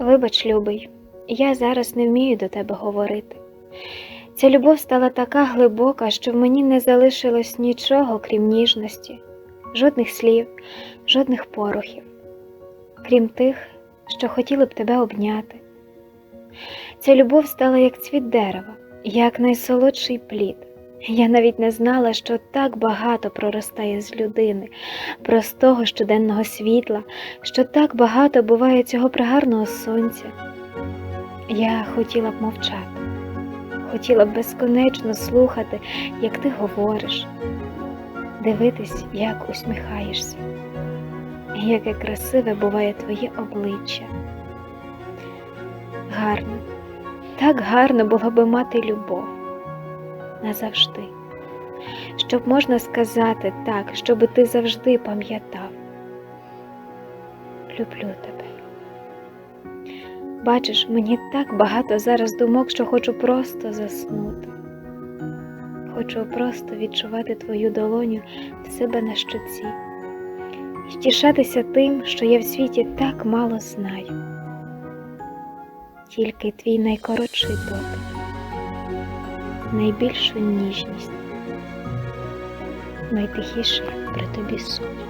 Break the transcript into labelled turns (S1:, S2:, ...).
S1: Вибач, любий, я зараз не вмію до тебе говорити. Ця любов стала така глибока, що в мені не залишилось нічого, крім ніжності, жодних слів, жодних порохів, крім тих, що хотіли б тебе обняти. Ця любов стала як цвіт дерева, як найсолодший плід. Я навіть не знала, що так багато проростає з людини, простого щоденного світла, що так багато буває цього пригарного сонця. Я хотіла б мовчати, хотіла б безконечно слухати, як ти говориш, дивитись, як усміхаєшся, яке красиве буває твоє обличчя. Гарно, так гарно було би мати любов назавжди, щоб можна сказати так, щоб ти завжди пам'ятав. Люблю тебе. Бачиш, мені так багато зараз думок, що хочу просто заснути. Хочу просто відчувати твою долоню в себе на щоці і втішатися тим, що я в світі так мало знаю. Тільки твій найкоротший дотик, найбільшу ніжність, найтихіший при тобі сон.